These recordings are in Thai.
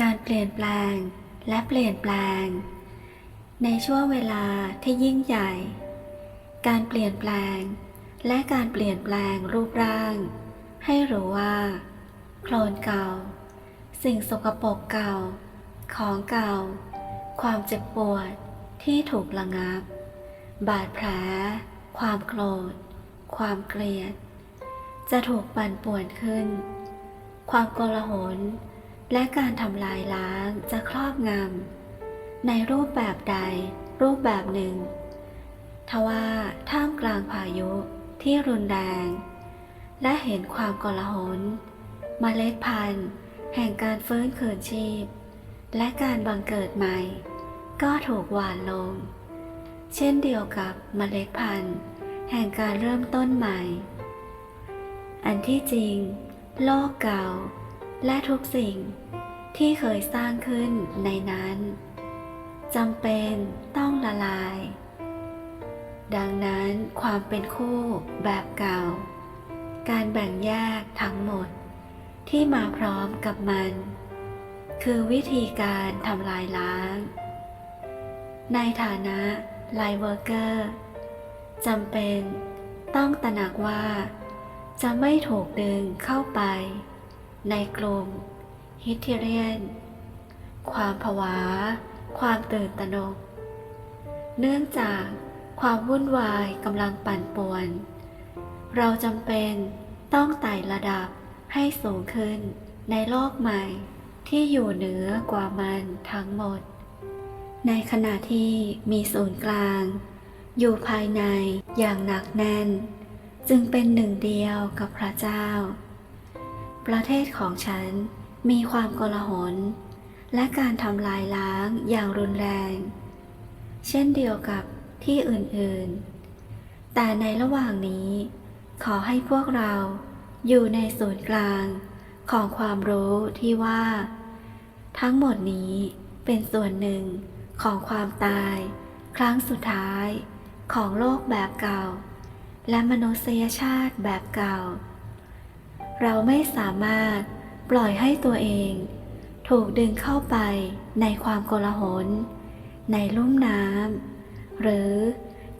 การเปลี่ยนแปลงและเปลี่ยนแปลง ในช่วงเวลาที่ยิ่งใหญ่ การเปลี่ยนแปลง และการเปลี่ยนแปลงรูปร่าง ให้รู้ว่า โคลนเก่า สิ่งสกปรกเก่า ของเก่า ความเจ็บปวดที่ถูกระงับ บาดแผล ความโกรธ ความเกลียด จะถูกปั่นป่วนขึ้น ความโกลาหล และการทำลายล้างจะครอบงำในรูปแบบใดรูปแบบหนึ่ง ทว่าท่ามกลางพายุที่รุนแรง และเห็นความกลาหลมเมล็ดพันธุ์แห่งการฟื้นคืนชีพ และการบังเกิดใหม่ ก็ถูกหว่านลง เช่นเดียวกับเมล็ดพันธุ์แห่งการเริ่มต้นใหม่ อันที่จริง โลกเก่า และทุกสิ่งที่เคยสร้างขึ้นในนั้นจำเป็นต้องละลาย ดังนั้นความเป็นคู่แบบเก่า การแบ่งแยกทั้งหมดที่มาพร้อมกับมัน คือวิธีการทำลายล้าง ในฐานะไลเวอร์เกอร์จำเป็นต้องตระหนักว่า จะไม่ถูกดึงเข้าไป ในกลุ่มฮิตเทเรียน ความผวา ความตื่นตระหนก เนื่องจากความวุ่นวายกำลังปั่นป่วน เราจำเป็นต้องไต่ระดับให้สูงขึ้นในโลกใหม่ที่อยู่เหนือกว่ามันทั้งหมด ในขณะที่มีศูนย์กลาง อยู่ภายในอย่างหนักแน่น จึงเป็นหนึ่งเดียวกับพระเจ้า ประเทศของฉันมีความโกลาหล และการทำลายล้างอย่างรุนแรง เช่นเดียวกับที่อื่นๆ แต่ในระหว่างนี้ ขอให้พวกเราอยู่ในศูนย์กลางของความรู้ที่ว่า ทั้งหมดนี้เป็นส่วนหนึ่งของความตาย ครั้งสุดท้ายของโลกแบบเก่า และมนุษยชาติแบบเก่า เราไม่สามารถปล่อยให้ตัวเอง ถูกดึงเข้าไปในความโกลาหล ในลุ่มน้ำหรือ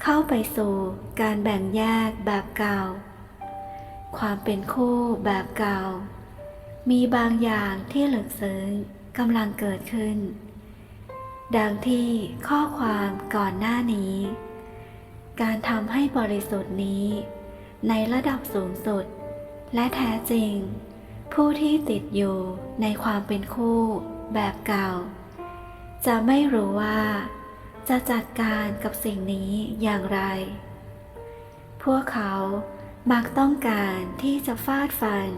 เข้าไปสู่การแบ่งแยกแบบเก่า ความเป็นคู่แบบเก่า มีบางอย่างที่ลึกซึ้งกำลังเกิดขึ้น ดังที่ข้อความก่อนหน้านี้ การทำให้บริสุทธิ์นี้ ในระดับสูงสุด และแท้จริง ผู้ที่ติดอยู่ในความเป็นคู่แบบเก่า จะไม่รู้ว่า จะจัดการกับสิ่งนี้อย่างไร พวกเขามักต้องการที่จะฟาดฟัน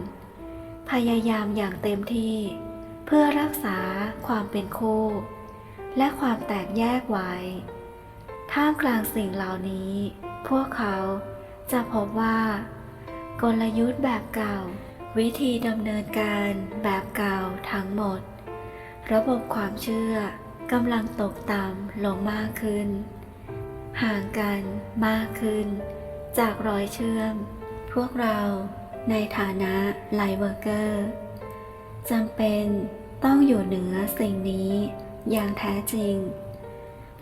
พยายามอย่างเต็มที่ เพื่อรักษาความเป็นคู่ และความแตกแยกไว้ท่ามกลางสิ่งเหล่านี้ พวกเขาจะพบว่า กลยุทธ์แบบเก่า วิธีดำเนินการแบบเก่าทั้งหมด ระบบความเชื่อกำลังตกต่ำลงมากขึ้น ห่างกันมากขึ้น จากรอยเชื่อม พวกเราในฐานะไลเวอร์เกอร์จำเป็นต้องอยู่เหนือสิ่งนี้อย่างแท้จริง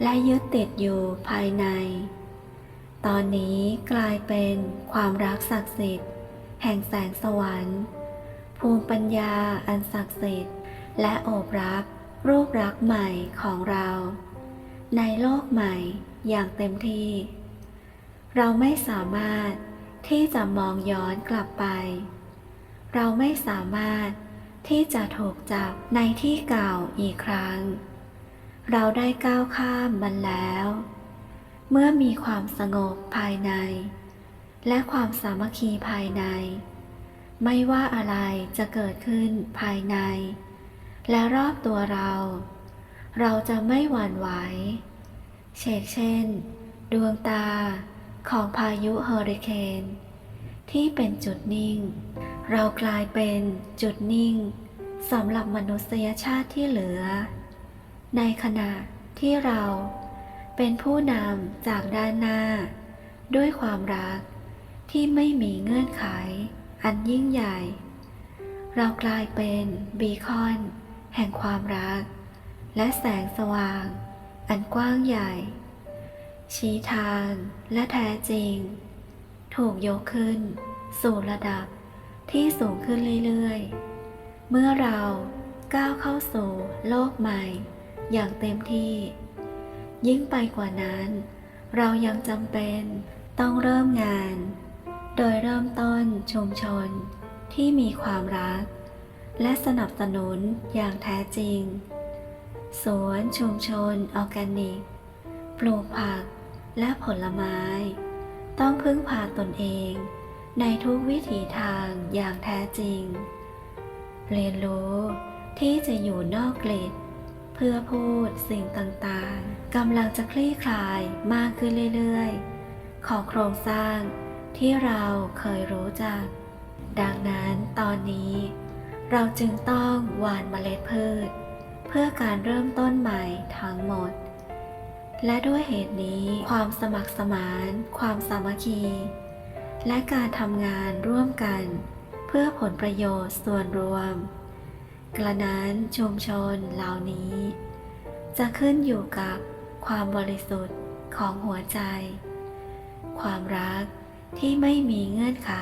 และยึดติดอยู่ภายใน ตอนนี้กลายเป็นความรักศักดิ์สิทธิ์ แห่งแสงสวรรค์ ภูมิปัญญาอันศักดิ์สิทธิ์ และโอบรับรูปรักใหม่ของเรา ในโลกใหม่อย่างเต็มที่ เราไม่สามารถที่จะมองย้อนกลับไป เราไม่สามารถที่จะถูกจับในที่เก่าอีกครั้ง เราได้ก้าวข้ามมันแล้ว เมื่อมีความสงบภายใน และความสามัคคีภายใน ไม่ว่าอะไรจะเกิดขึ้นภายใน และรอบตัวเรา เราจะไม่หวั่นไหวเชกเช่น ดวงตาของพายุเฮอริเคน ที่เป็นจุดนิ่ง เรากลายเป็นจุดนิ่งสำหรับมนุษยชาติที่เหลือ ในขณะที่เรา เป็นผู้นำจากด้านหน้า ด้วยความรักที่ไม่มีเงื่อนไข อันยิ่งใหญ่ เรากลายเป็นบีคอน แห่งความรัก และแสงสว่าง อันกว้างใหญ่ ชี้ทางและแท้จริง ถูกยกขึ้น สู่ระดับที่สูงขึ้นเรื่อยๆ เมื่อเราก้าวเข้าสู่โลกใหม่ อย่างเต็มที่ ยิ่งไปกว่านั้น เรายังจำเป็นต้องเริ่มงาน โดยเริ่มต้นชุมชนที่มีความรัก และสนับสนุนอย่างแท้จริง สวนชุมชนออร์แกนิก ปลูกผักและผลไม้ ต้องพึ่งพาตนเอง ในทุกวิถีทางอย่างแท้จริง เรียนรู้ที่จะอยู่นอกกริด เพื่อพูดสิ่งต่างๆกำลังจะคลี่คลายมากขึ้นเรื่อยๆ ของโครงสร้างที่เราเคยรู้จัก ดังนั้นตอนนี้ เราจึงต้องหว่านเมล็ดพืช เพื่อการเริ่มต้นใหม่ทั้งหมด และด้วยเหตุนี้ความสมัครสมาน ความสามัคคี และการทำงานร่วมกัน เพื่อผลประโยชน์ส่วนรวม กระนั้นชุมชนเหล่านี้ จะขึ้นอยู่กับความบริสุทธิ์ของหัวใจ ความรักที่ไม่มีเงื่อนไข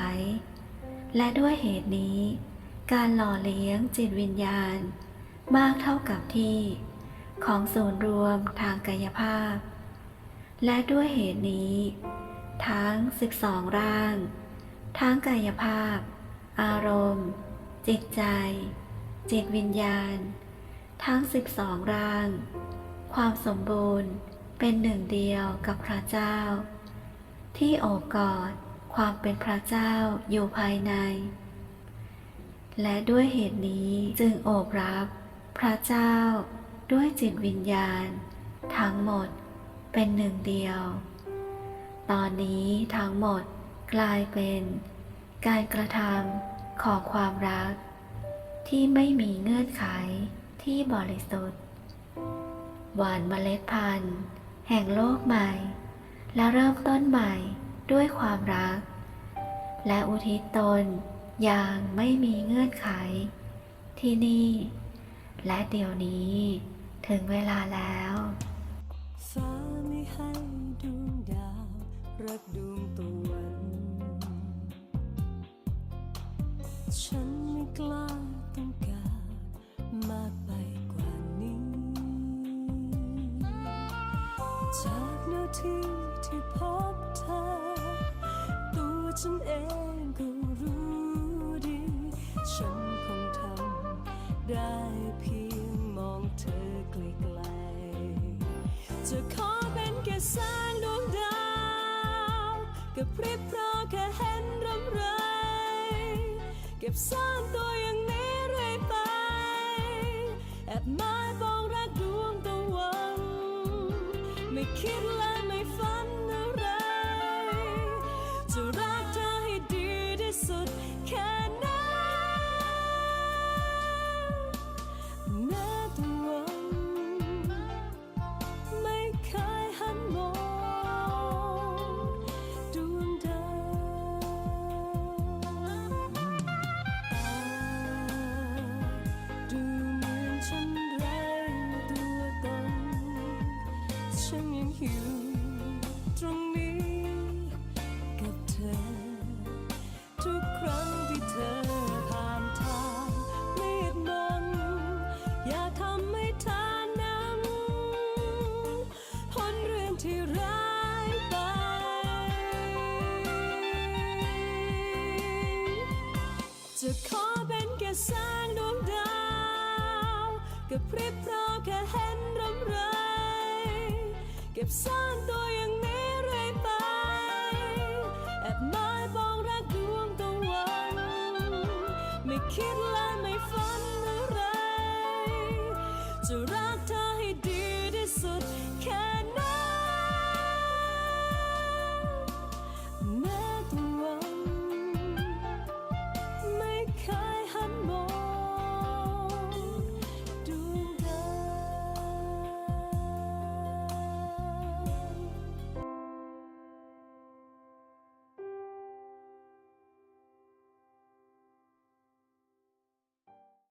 และด้วยเหตุนี้ การหล่อเลี้ยงจิตวิญญาณ มากเท่ากับที่ ของศูนย์รวมทางกายภาพ และด้วยเหตุนี้ ทั้ง 12 ร่าง ทั้งกายภาพ อารมณ์ จิตใจ จิตวิญญาณ ทั้ง 12 ร่าง ความสมบูรณ์เป็นหนึ่งเดียวกับพระเจ้า ที่โอบกอดความเป็นพระเจ้าอยู่ภายใน และด้วยเหตุนี้จึงโอบรับพระเจ้าด้วยจิตวิญญาณ ทั้งหมดเป็นหนึ่งเดียว ตอนนี้ทั้งหมดกลายเป็นการกระทำของความรัก ที่ไม่มีเงื่อนไขที่บริสุทธิ์ หวานเมล็ดพันธุ์ แห่งโลกใหม่ และเริ่มต้นใหม่ด้วยความรัก และอุทิศตนอย่างไม่มีเงื่อนไข ที่นี่ และเดี๋ยวนี้ถึงเวลาแล้วฟ้าไม่ให้ดวงดาว รักดวงตะวัน ฉันไม่กล้า จากนาทีที่พบเธอ ตัวฉันเองก็รู้ดี ฉันคงทำได้เพียงมองเธอไกลๆจะขอเป็นแค่แสงดวงดาวกับพริบเพราะแค่เห็นรำไร เก็บซ่อนตัว อยู่ตรงนี้กับเธอ ทุกครั้งที่เธอผ่านทางมืดมน อย่าทำให้เธอนั้นพ้นเรื่องที่ร้ายไป จะขอเป็นแค่สงด เก็